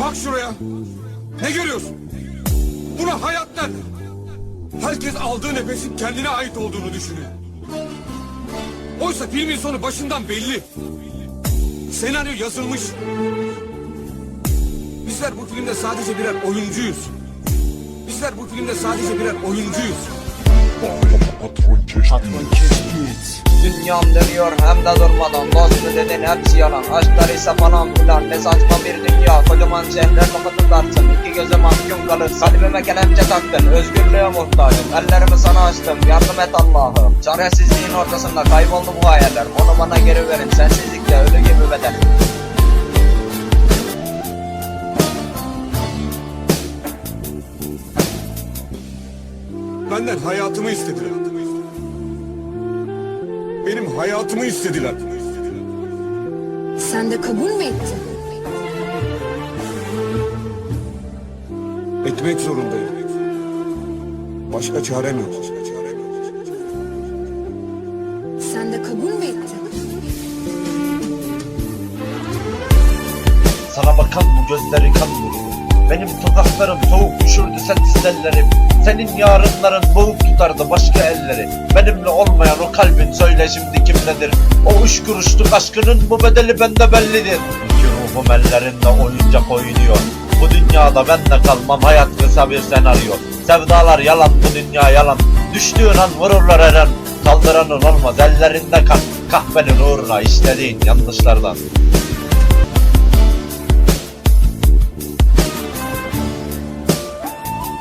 Bak şuraya. Ne görüyorsun? Buna hayat derler. Herkes aldığı nefesin kendine ait olduğunu düşünüyor. Oysa filmin sonu başından belli. Senaryo yazılmış. Bizler bu filmde sadece birer oyuncuyuz. Bizler bu filmde sadece birer oyuncuyuz. Patron keşkit. Dünyam dönüyor hem de durmadan. Dost mu dedin hepsi yalan. Aşklar ise falan filan. Ne saçma bir dünya. Kocaman şehirler kapatırlarsın İki göze mahkum kalır. Kalbime kelepçe taktın. Özgürlüğe muhtacım Ellerimi sana açtım. Yardım et Allah'ım. Çaresizliğin ortasında kayboldu bu hayaller. Onu bana geri verin. Sensizlikle ölü gibi bedel. Benden hayatımı istediler. Benim hayatımı istediler. Sen de kabul mü ettin? Etmek zorundayım. Başka çarem yok. Sen de kabul mü ettin? Sana bakan bu gözleri kan. Benim tokatlarım soğuk düşürdü sensiz ellerim. Senin yarınların boğuk tutardı başka elleri. Benimle olmayan o kalbin söyle şimdi kimledir? O üç kuruşluk aşkının bu bedeli bende bellidir. İki ruhum ellerinde oyuncak oynuyor. Bu dünyada ben de kalmam hayat kısa bir senaryo. Sevdalar yalan bu dünya yalan. Düştüğün an vururlar her an. Kaldıranın olmaz ellerinde kan. Kahvenin uğruna işlediğin yanlışlardan.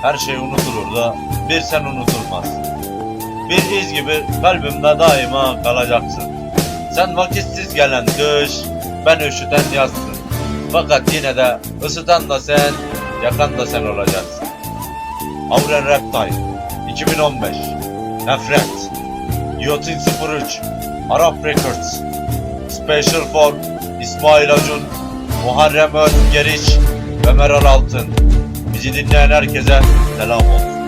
Her şey unutulur da bir sen unutulmaz. Bir iz gibi kalbimde daima kalacaksın. Sen vakitsiz gelen kış, ben üşüten yazsın. Fakat yine de ısıtan da sen, yakan da sen olacaksın. Avren Reptile 2015 Nefret Yotin 03 Arap Records Special for İsmail Acun Muharrem Özgeriç ve Meral Altın Bizi dinleyen herkese selam olsun.